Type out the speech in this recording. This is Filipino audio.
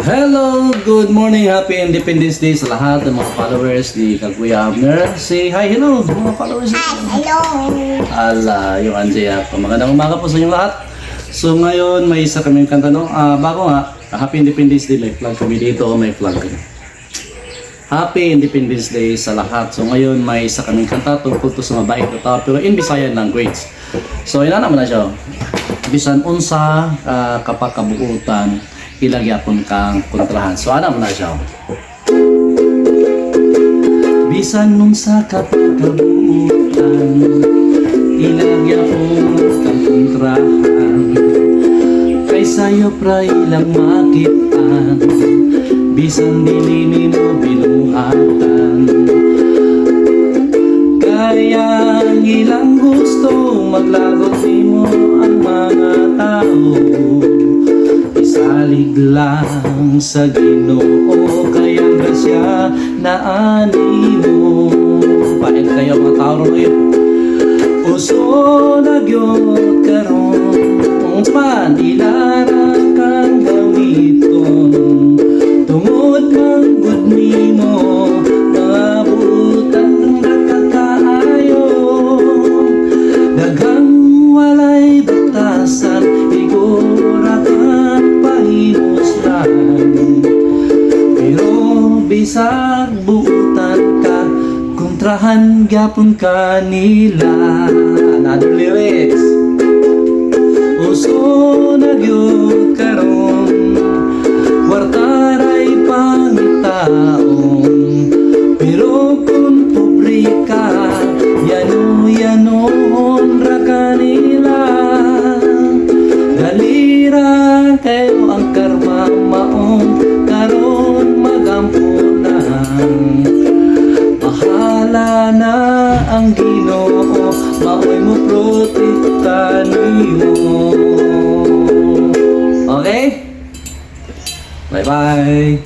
Hello, good morning, happy Independence Day sa lahat ng mga followers ni Kaguya Abner. Say hi, hello, mga followers. Hello. Ala, yung Anjaya. Magandang umaga po sa inyong lahat. So ngayon, may isa kaming kanta, no? Ah, bago nga, Happy Independence Day, may flag kami dito, may flag kami. Happy Independence Day sa lahat. So ngayon, may isa kaming kanta tungkol to sa mabait na tao, pero in Visayan language. So, ina naman na siya. Bisan unsa uh, kapag kabuutan, ilagyapon kang kontrahan. So, ana mo na siya. Bisan nung sa kapagkabuutan Ilagyapon kang kontrahan Kay sayo pra ilang makitaan Bisan dili mo binuhatan Kaya ang ilang gusto Maglagot mo ang mga tao Isalig lang sa ginoo. Kaya grasya na animo Pain kayo mga tao ngayon Uso na gyud karon. Saman ilarang kang gamiton. Tungod man gud nimo. Maabutan bisag buutan ka Kontrahan gyapon ka nila. Another lyrics Uso na gyud karon Kwartaray pangitaon Pero kung pobre ka Yano-yanon ra kanila Galira kayo ang karma maong Bahala na ang ginoo Maoy mo protekta niyo Okay? Bye-bye